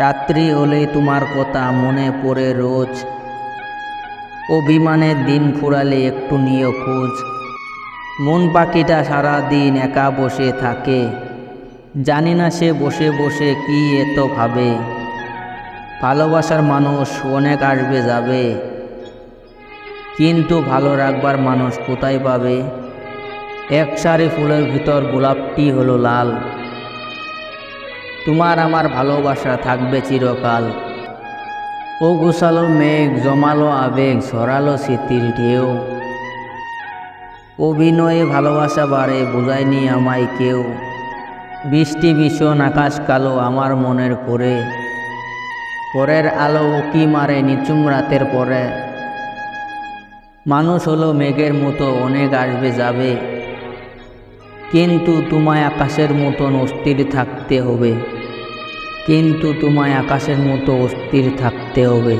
রাত্রি হলে তোমার কথা মনে পড়ে রোজ। অভিমানের দিন ফুরালে একটু নিয়ে খোঁজ। মন পাখিটা সারা দিন একা বসে থাকে। জানি না সে বসে বসে কি এত ভাবে। ভালোবাসার মানুষ অনেক আসবে যাবে। কিন্তু ভালো রাখবার মানুষ কোথায় পাবে? এক সারি ফুলের ভিতর গোলাপটি হলো লাল। তোমার আমার ভালোবাসা থাকবে চিরকাল। ও গোসালো মেঘ, জমালো আবেগ, সরালো স্মৃতির ঢেউ। অভিনয়ে ভালোবাসা বাড়ে, বোঝায়নি আমায় কেউ। বৃষ্টি ভীষণ, আকাশ কালো আমার মনের করে। পরের আলো উকি মারে নিচুম রাতের পরে। মানুষ হলো মেঘের মতো, অনেক আসবে, যাবে। কিন্তু তোমায় আকাশের মতন অস্থির থাকতে হবে। কিন্তু তোমায় আকাশের মতো অস্থির থাকতে হবে।